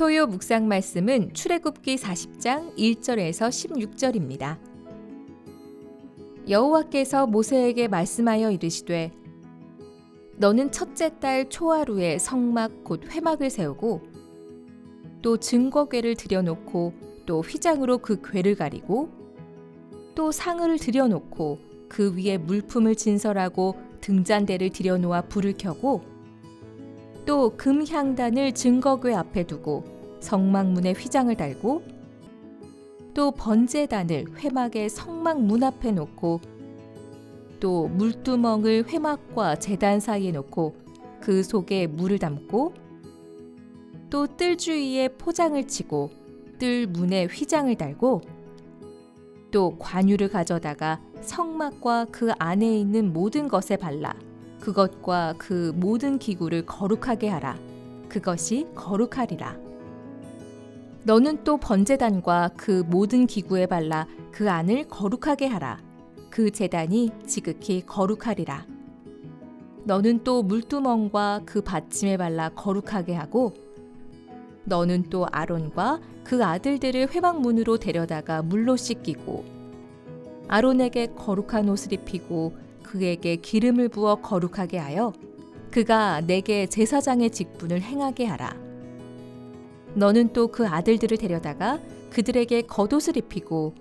토요 묵상 말씀은 출애굽기 40장 1절에서 16절입니다. 여호와께서 모세에게 말씀하여 이르시되 너는 첫째 달 초하루에 성막 곧 회막을 세우고 또 증거궤를 들여놓고 또 휘장으로 그 궤를 가리고 또 상을 들여놓고 그 위에 물품을 진설하고 등잔대를 들여놓아 불을 켜고 또 금향단을 증거궤 앞에 두고 성막문에 휘장을 달고 또 번제단을 회막의 성막 문 앞에 놓고 또 물두멍을 회막과 제단 사이에 놓고 그 속에 물을 담고 또 뜰 주위에 포장을 치고 뜰 문에 휘장을 달고 또 관유를 가져다가 성막과 그 안에 있는 모든 것에 발라 그것과 그 모든 기구를 거룩하게 하라. 그것이 거룩하리라. 너는 또 번제단과 그 모든 기구에 발라 그 안을 거룩하게 하라. 그 제단이 지극히 거룩하리라. 너는 또 물두멍과 그 받침에 발라 거룩하게 하고 너는 또 아론과 그 아들들을 회막문으로 데려다가 물로 씻기고 아론에게 거룩한 옷을 입히고 그에게 기름을 부어 거룩하게 하여 그가 내게 제사장의 직분을 행하게 하라. 너는 또 그 아들들을 데려다가 그들에게 겉옷을 입히고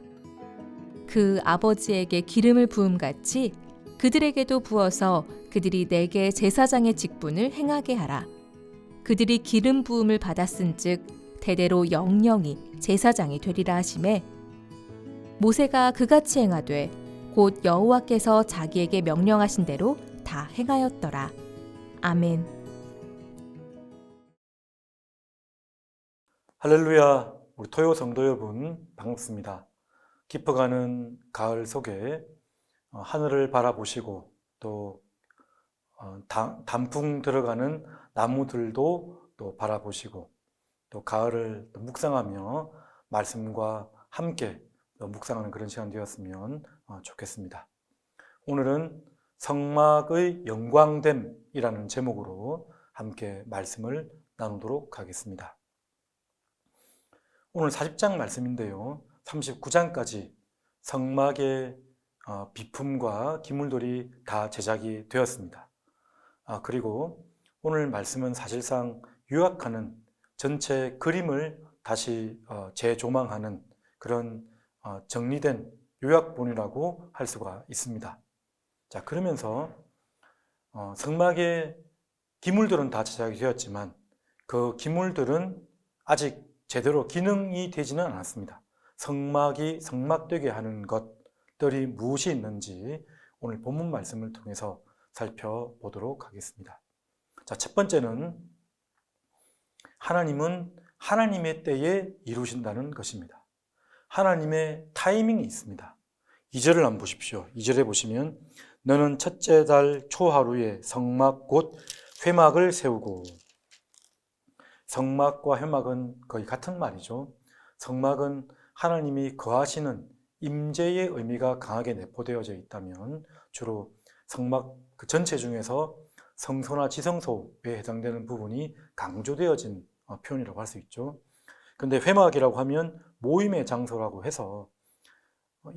그 아버지에게 기름을 부음 같이 그들에게도 부어서 그들이 내게 제사장의 직분을 행하게 하라. 그들이 기름 부음을 받았은즉 대대로 영영이 제사장이 되리라 하심에 모세가 그같이 행하되 곧 여호와께서 자기에게 명령하신 대로 다 행하였더라. 아멘. 할렐루야, 우리 토요 성도 여러분 반갑습니다. 깊어가는 가을 속에 어, 하늘을 바라보시고 또 어, 단- 단풍 들어가는 나무들도 또 바라보시고 또 가을을 또 묵상하며 말씀과 함께 또 묵상하는 그런 시간 되었으면 어, 좋겠습니다. 오늘은 성막의 영광됨이라는 제목으로 함께 말씀을 나누도록 하겠습니다. 오늘 40장 말씀인데요. 39장까지 성막의 어, 비품과 기물들이 다 제작이 되었습니다. 아, 그리고 오늘 말씀은 사실상 요약하는 전체 그림을 다시 어, 재조망하는 그런 어, 정리된 요약본이라고 할 수가 있습니다. 자, 그러면서 어, 성막의 기물들은 다 제작이 되었지만 그 기물들은 아직 제대로 기능이 되지는 않았습니다. 성막이 성막되게 하는 것들이 무엇이 있는지 오늘 본문 말씀을 통해서 살펴보도록 하겠습니다. 자, 첫 번째는 하나님은 하나님의 때에 이루신다는 것입니다. 하나님의 타이밍이 있습니다. 2절을 한번 보십시오. 2절에 보시면 너는 첫째 달 초하루에 성막 곧 회막을 세우고 성막과 회막은 거의 같은 말이죠. 성막은 하나님이 거하시는 임재의 의미가 강하게 내포되어져 있다면 주로 성막 그 전체 중에서 성소나 지성소에 해당되는 부분이 강조되어진 어, 표현이라고 할 수 있죠. 근데 회막이라고 하면 모임의 장소라고 해서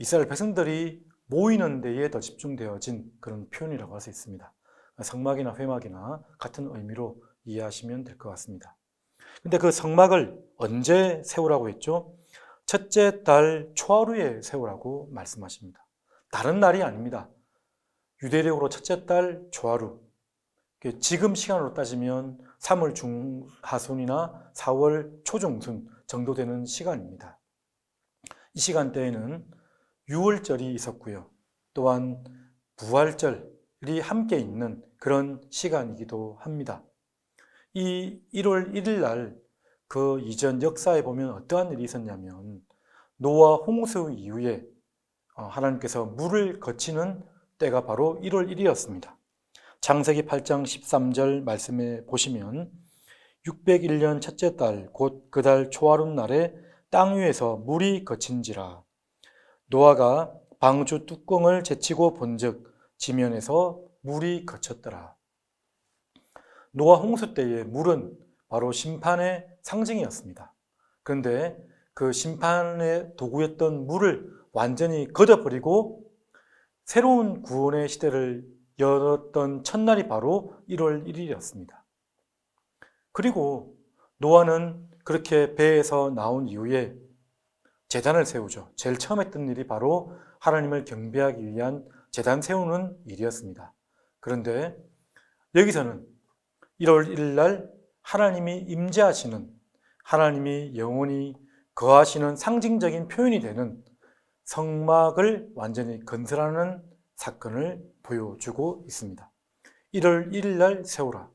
이스라엘 백성들이 모이는 데에 더 집중되어진 그런 표현이라고 할 수 있습니다. 성막이나 회막이나 같은 의미로 이해하시면 될 것 같습니다. 근데 그 성막을 언제 세우라고 했죠? 첫째 달 초하루에 세우라고 말씀하십니다. 다른 날이 아닙니다. 유대력으로 첫째 달 초하루. 지금 시간으로 따지면 3월 중하순이나 4월 초중순 정도 되는 시간입니다. 이 시간대에는 유월절이 있었고요. 또한 부활절이 함께 있는 그런 시간이기도 합니다. 이 1월 1일 날 그 이전 역사에 보면 어떠한 일이 있었냐면 노아 홍수 이후에 어, 하나님께서 물을 거치는 때가 바로 1월 1일이었습니다. 창세기 8장 13절 말씀에 보시면 601년 첫째 달 곧 그 달 초하룻 날에 땅 위에서 물이 거친지라 노아가 방주 뚜껑을 제치고 본즉 지면에서 물이 거쳤더라. 노아 홍수 때의 물은 바로 심판의 상징이었습니다. 그런데 그 심판의 도구였던 물을 완전히 걷어버리고 새로운 구원의 시대를 열었던 첫날이 바로 1월 1일이었습니다. 그리고 노아는 그렇게 배에서 나온 이후에 재단을 세우죠. 제일 처음 했던 일이 바로 하나님을 경배하기 위한 재단 세우는 일이었습니다. 그런데 여기서는 1월 1일 날 하나님이 임재하시는 하나님이 영원히 거하시는 상징적인 표현이 되는 성막을 완전히 건설하는 사건을 보여주고 있습니다. 1월 1일 날 세우라.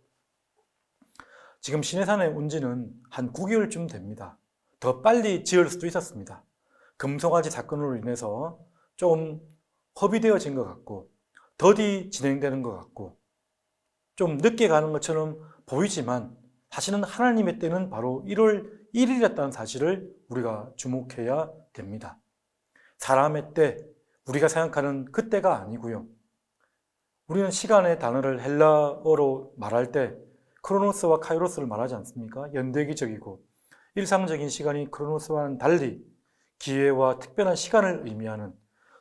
지금 시내산에 온 지는 한 9개월쯤 됩니다. 더 빨리 지을 수도 있었습니다. 금송아지 사건으로 인해서 좀 허비되어진 것 같고 더디 진행되는 것 같고 좀 늦게 가는 것처럼 보이지만 사실은 하나님의 때는 바로 1월 1일이었다는 사실을 우리가 주목해야 됩니다. 사람의 때, 우리가 생각하는 그 때가 아니고요. 우리는 시간의 단어를 헬라어로 말할 때 크로노스와 카이로스를 말하지 않습니까? 연대기적이고 일상적인 시간이 크로노스와는 달리 기회와 특별한 시간을 의미하는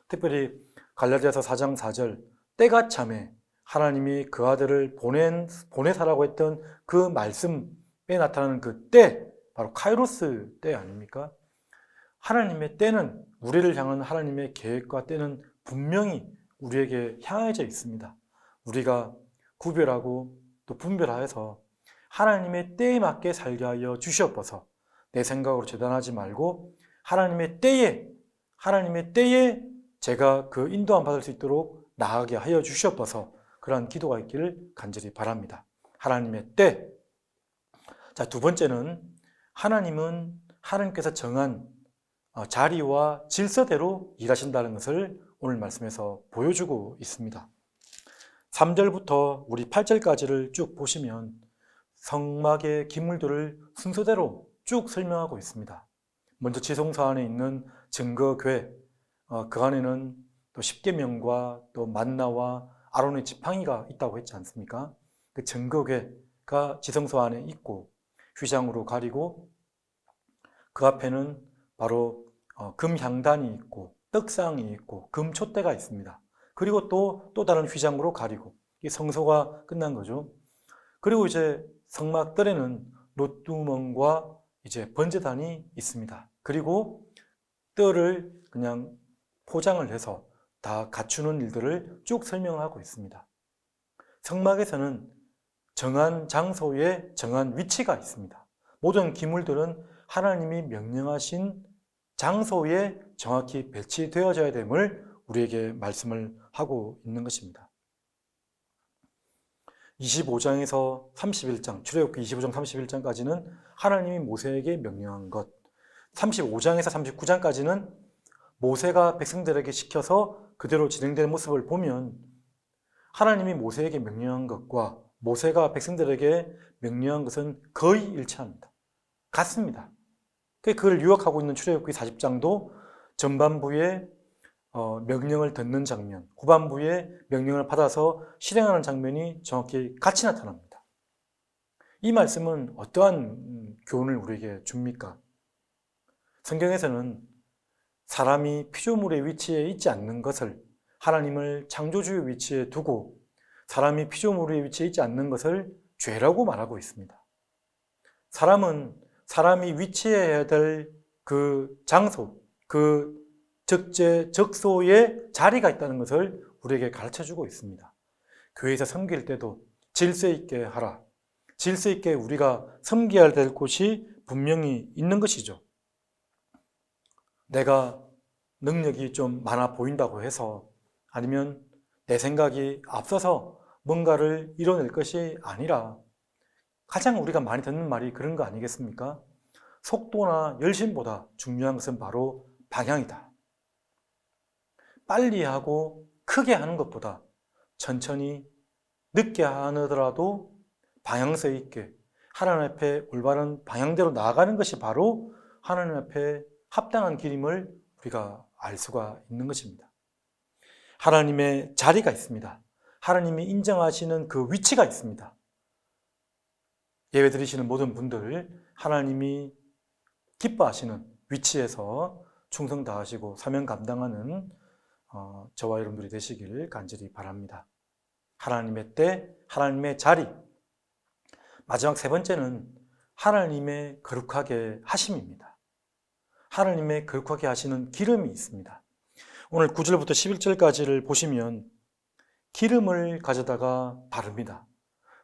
특별히 갈라디아서 4장 4절 때가 참에 하나님이 그 아들을 보낸 보내사라고 했던 그 말씀에 나타나는 그 때 바로 카이로스 때 아닙니까? 하나님의 때는 우리를 향한 하나님의 계획과 때는 분명히 우리에게 향해져 있습니다. 우리가 구별하고 또 분별하여서 하나님의 때에 맞게 살게 하여 주시옵소서. 내 생각으로 재단하지 말고 하나님의 때에 하나님의 때에 제가 그 인도함 받을 수 있도록 나아가게 하여 주시옵소서. 그러한 기도가 있기를 간절히 바랍니다. 하나님의 때. 자, 두 번째는 하나님은 하나님께서 정한 어, 자리와 질서대로 일하신다는 것을 오늘 말씀에서 보여주고 있습니다. 3절부터 우리 8절까지를 쭉 보시면 성막의 기물들을 순서대로 쭉 설명하고 있습니다. 먼저 지성소 안에 있는 증거궤, 어, 그 안에는 또 십계명과 또 만나와 아론의 지팡이가 있다고 했지 않습니까? 그 증거궤가 지성소 안에 있고 휘장으로 가리고 그 앞에는 바로 어, 금향단이 있고 떡상이 있고 금촛대가 있습니다. 그리고 또 또 다른 휘장으로 가리고 이 성소가 끝난 거죠. 그리고 이제 성막들에는 노두멍과 이제 번제단이 있습니다. 그리고 뜰을 그냥 포장을 해서 다 갖추는 일들을 쭉 설명하고 있습니다. 성막에서는 정한 장소에 정한 위치가 있습니다. 모든 기물들은 하나님이 명령하신 장소에 정확히 배치되어져야 됨을 우리에게 말씀을 하고 있는 것입니다. 25장에서 31장, 출애굽기 25장 31장까지는 하나님이 모세에게 명령한 것, 35장에서 39장까지는 모세가 백성들에게 시켜서 그대로 진행되는 모습을 보면 하나님이 모세에게 명령한 것과 모세가 백성들에게 명령한 것은 거의 일치합니다. 같습니다. 그걸 유학하고 있는 출애굽기 40장도 전반부에 어, 명령을 듣는 장면, 후반부에 명령을 받아서 실행하는 장면이 정확히 같이 나타납니다. 이 말씀은 어떠한 음, 교훈을 우리에게 줍니까? 성경에서는 사람이 피조물의 위치에 있지 않는 것을 하나님을 창조주의 위치에 두고 사람이 피조물의 위치에 있지 않는 것을 죄라고 말하고 있습니다. 사람은 사람이 위치해야 될 그 장소, 그 적재, 적소에 자리가 있다는 것을 우리에게 가르쳐 주고 있습니다. 교회에서 섬길 때도 질서 있게 하라. 질서 있게 우리가 섬겨야 될 곳이 분명히 있는 것이죠. 내가 능력이 좀 많아 보인다고 해서 아니면 내 생각이 앞서서 뭔가를 이뤄낼 것이 아니라 가장 우리가 많이 듣는 말이 그런 거 아니겠습니까? 속도나 열심보다 중요한 것은 바로 방향이다. 빨리 하고 크게 하는 것보다 천천히 늦게 하더라도 방향성 있게 하나님 앞에 올바른 방향대로 나아가는 것이 바로 하나님 앞에 합당한 길임을 우리가 알 수가 있는 것입니다. 하나님의 자리가 있습니다. 하나님이 인정하시는 그 위치가 있습니다. 예배 드리시는 모든 분들 하나님이 기뻐하시는 위치에서 충성 다하시고 사명 감당하는 어, 저와 여러분들이 되시길 간절히 바랍니다. 하나님의 때, 하나님의 자리. 마지막 세 번째는 하나님의 거룩하게 하심입니다. 하나님의 거룩하게 하시는 기름이 있습니다. 오늘 9절부터 11절까지를 보시면 기름을 가져다가 바릅니다.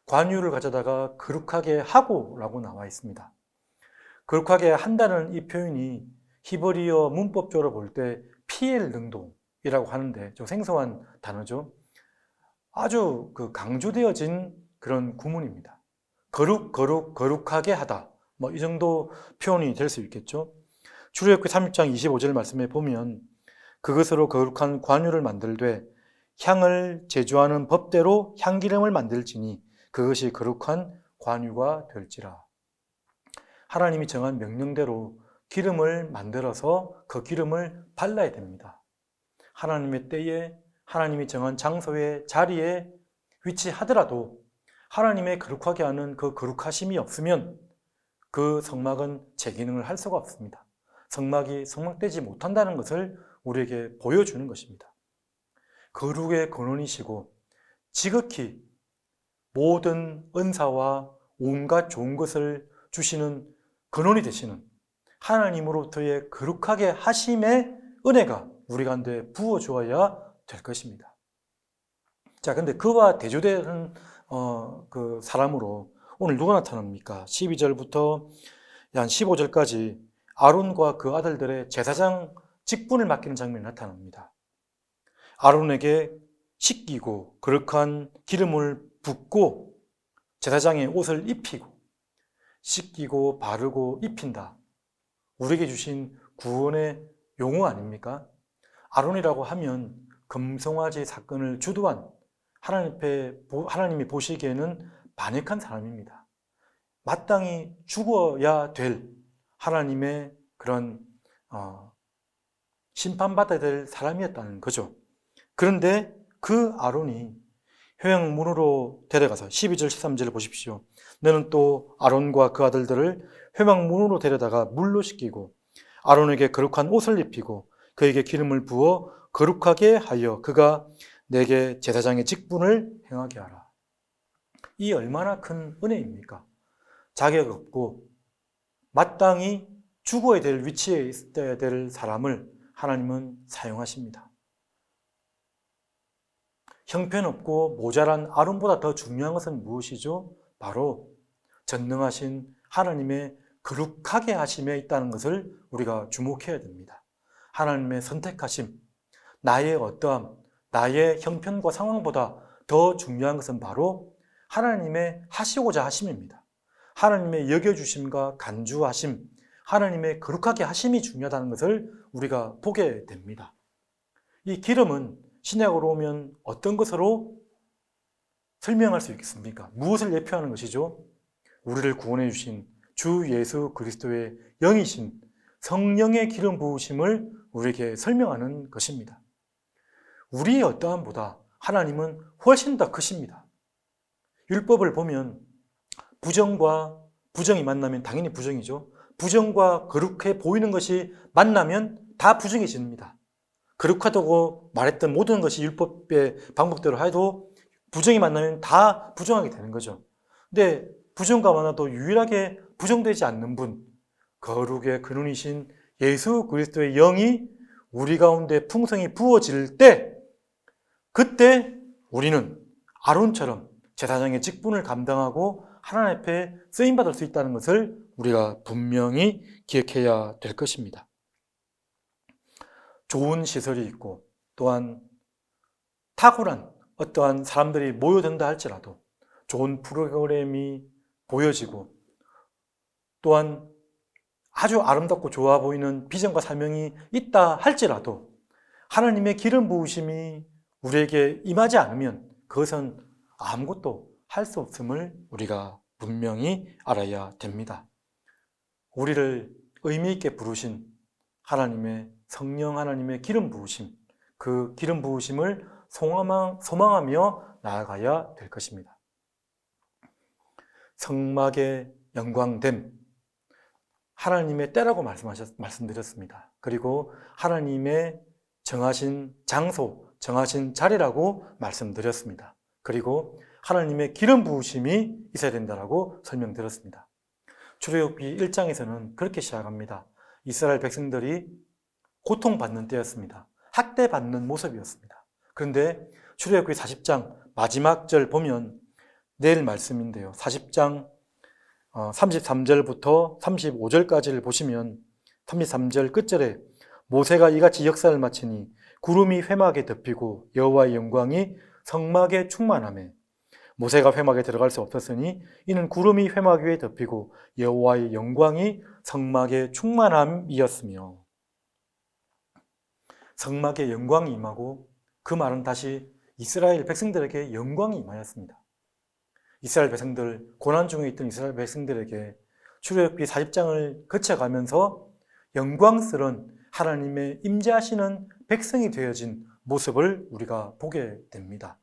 관유를 가져다가 거룩하게 하고 라고 나와 있습니다. 거룩하게 한다는 이 표현이 히브리어 문법적으로 볼 때 피엘 능동이라고 하는데 좀 생소한 단어죠. 아주 그 강조되어진 그런 구문입니다. 거룩, 거룩, 거룩하게 하다. 뭐 이 정도 표현이 될 수 있겠죠. 출애굽기 30장 25절 말씀에 보면 그것으로 거룩한 관유를 만들되 향을 제조하는 법대로 향기름을 만들지니 그것이 거룩한 관유가 될지라. 하나님이 정한 명령대로 기름을 만들어서 그 기름을 발라야 됩니다. 하나님의 때에 하나님이 정한 장소의 자리에 위치하더라도 하나님의 거룩하게 하는 그 거룩하심이 없으면 그 성막은 제 기능을 할 수가 없습니다. 성막이 성막되지 못한다는 것을 우리에게 보여주는 것입니다. 거룩의 근원이시고 지극히 모든 은사와 온갖 좋은 것을 주시는 근원이 되시는 하나님으로부터의 거룩하게 하심의 은혜가 우리 가운데 부어 주어야 될 것입니다. 자, 근데 그와 대조되는 어, 그 사람으로 오늘 누가 나타납니까? 12절부터 한 15절까지 아론과 그 아들들의 제사장 직분을 맡기는 장면이 나타납니다. 아론에게 씻기고 거룩한 기름을 붓고 제사장의 옷을 입히고 씻기고 바르고 입힌다. 우리에게 주신 구원의 용어 아닙니까? 아론이라고 하면 금송아지 사건을 주도한 하나님 앞에 보- 하나님이 보시기에는 반역한 사람입니다. 마땅히 죽어야 될 하나님의 그런 어, 심판받아야 될 사람이었다는 거죠. 그런데 그 아론이 회막문으로 데려가서 12절 13절을 보십시오. 너는 또 아론과 그 아들들을 회막문으로 데려다가 물로 씻기고 아론에게 거룩한 옷을 입히고 그에게 기름을 부어 거룩하게 하여 그가 내게 제사장의 직분을 행하게 하라. 이 얼마나 큰 은혜입니까? 자격 없고 마땅히 죽어야 될 위치에 있어야 될 사람을 하나님은 사용하십니다. 형편없고 모자란 아론보다 더 중요한 것은 무엇이죠? 바로 전능하신 하나님의 거룩하게 하심에 있다는 것을 우리가 주목해야 됩니다. 하나님의 선택하심, 나의 어떠함, 나의 형편과 상황보다 더 중요한 것은 바로 하나님의 하시고자 하심입니다. 하나님의 여겨주심과 간주하심, 하나님의 거룩하게 하심이 중요하다는 것을 우리가 보게 됩니다. 이 기름은 신약으로 오면 어떤 것으로 설명할 수 있겠습니까? 무엇을 예표하는 것이죠? 우리를 구원해 주신 주 예수 그리스도의 영이신 성령의 기름 부으심을 우리에게 설명하는 것입니다. 우리의 어떠함보다 하나님은 훨씬 더 크십니다. 율법을 보면 부정과 부정이 만나면 당연히 부정이죠. 부정과 거룩해 보이는 것이 만나면 다 부정해집니다. 거룩하다고 말했던 모든 것이 율법의 방법대로 해도 부정이 만나면 다 부정하게 되는 거죠. 근데 부정과 만나도 유일하게 부정되지 않는 분, 거룩의 근원이신 예수 그리스도의 영이 우리 가운데 풍성히 부어질 때, 그때 우리는 아론처럼 제사장의 직분을 감당하고 하나님 앞에 쓰임 받을 수 있다는 것을 우리가 분명히 기억해야 될 것입니다. 좋은 시설이 있고 또한 탁월한 어떠한 사람들이 모여든다 할지라도 좋은 프로그램이 보여지고 또한 아주 아름답고 좋아 보이는 비전과 사명이 있다 할지라도 하나님의 기름 부으심이 우리에게 임하지 않으면 그것은 아무것도 할 수 없음을 우리가 분명히 알아야 됩니다. 우리를 의미 있게 부르신 하나님의 성령 하나님의 기름 부으심, 그 기름 부으심을 소망- 소망하며 나아가야 될 것입니다. 성막의 영광됨, 하나님의 때라고 말씀하셨, 말씀드렸습니다. 그리고 하나님의 정하신 장소, 정하신 자리라고 말씀드렸습니다. 그리고 하나님의 기름 부으심이 있어야 된다라고 설명드렸습니다. 출애굽기 1장에서는 그렇게 시작합니다. 이스라엘 백성들이 고통받는 때였습니다. 학대받는 모습이었습니다. 그런데 출애굽기 40장 마지막 절 보면 내일 말씀인데요. 40장 33절부터 35절까지를 보시면 33절 끝절에 모세가 이같이 역사를 마치니 구름이 회막에 덮이고 여호와의 영광이 성막에 충만하며 모세가 회막에 들어갈 수 없었으니 이는 구름이 회막 위에 덮이고 여호와의 영광이 성막에 충만함이었으며 성막에 영광이 임하고 그 말은 다시 이스라엘 백성들에게 영광이 임하였습니다. 이스라엘 백성들 고난 중에 있던 이스라엘 백성들에게 출애굽기 40장을 거쳐가면서 영광스러운 하나님의 임재하시는 백성이 되어진 모습을 우리가 보게 됩니다.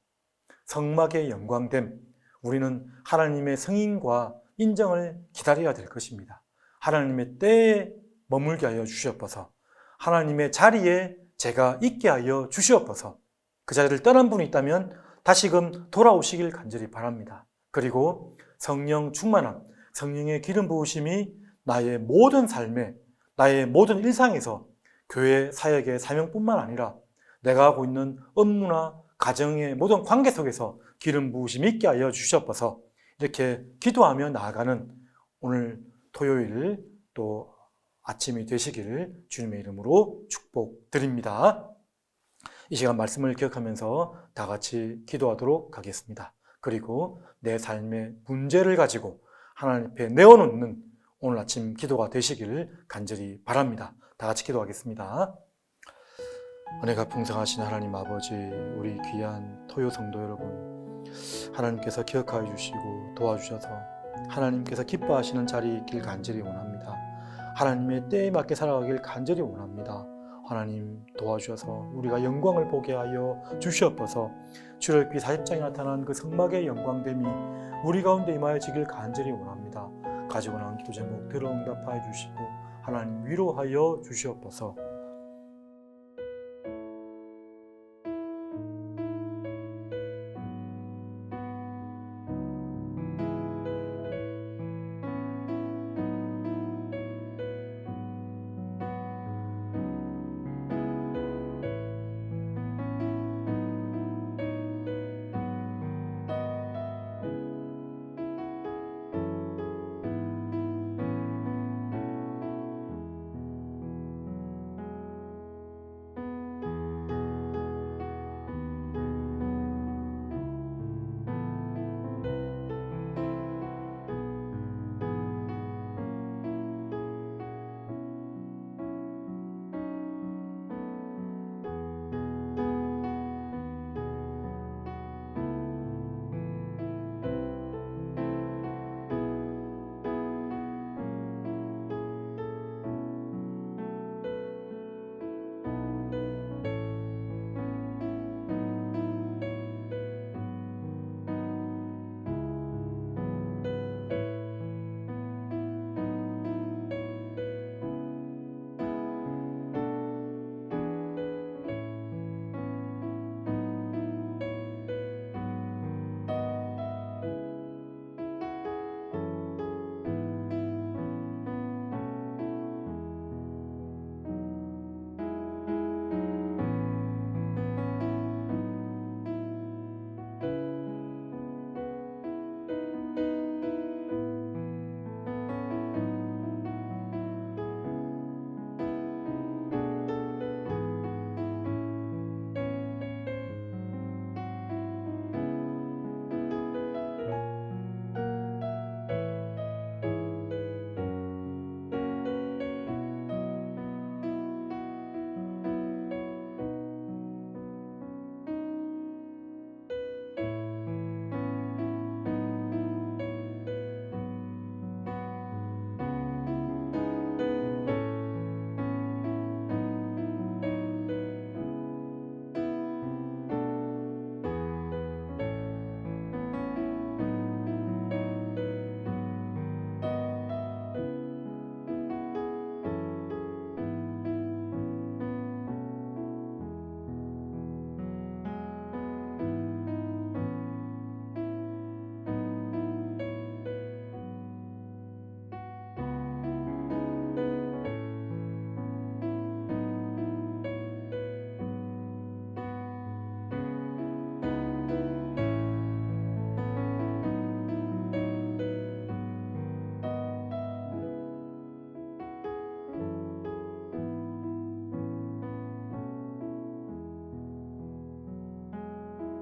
성막의 영광됨, 우리는 하나님의 승인과 인정을 기다려야 될 것입니다. 하나님의 때에 머물게 하여 주시옵소서. 하나님의 자리에 제가 있게 하여 주시옵소서. 그 자리를 떠난 분이 있다면 다시금 돌아오시길 간절히 바랍니다. 그리고 성령 충만함, 성령의 기름 부으심이 나의 모든 삶에, 나의 모든 일상에서 교회 사역의 사명뿐만 아니라 내가 하고 있는 업무나 가정의 모든 관계 속에서 기름 부으심 있게 하여 주시옵소서 이렇게 기도하며 나아가는 오늘 토요일 또 아침이 되시기를 주님의 이름으로 축복드립니다. 이 시간 말씀을 기억하면서 다 같이 기도하도록 하겠습니다. 그리고 내 삶의 문제를 가지고 하나님 앞에 내어놓는 오늘 아침 기도가 되시기를 간절히 바랍니다. 다 같이 기도하겠습니다. 은혜가 풍성하신 하나님 아버지, 우리 귀한 토요 성도 여러분, 하나님께서 기억하여 주시고 도와주셔서 하나님께서 기뻐하시는 자리에 있길 간절히 원합니다. 하나님의 때에 맞게 살아가길 간절히 원합니다. 하나님 도와주셔서 우리가 영광을 보게 하여 주시옵소서 출애굽기 40장에 나타난 그 성막의 영광됨이 우리 가운데 임하여지길 간절히 원합니다. 가지고 나온 기도 제목 들어 응답하여 주시고 하나님 위로하여 주시옵소서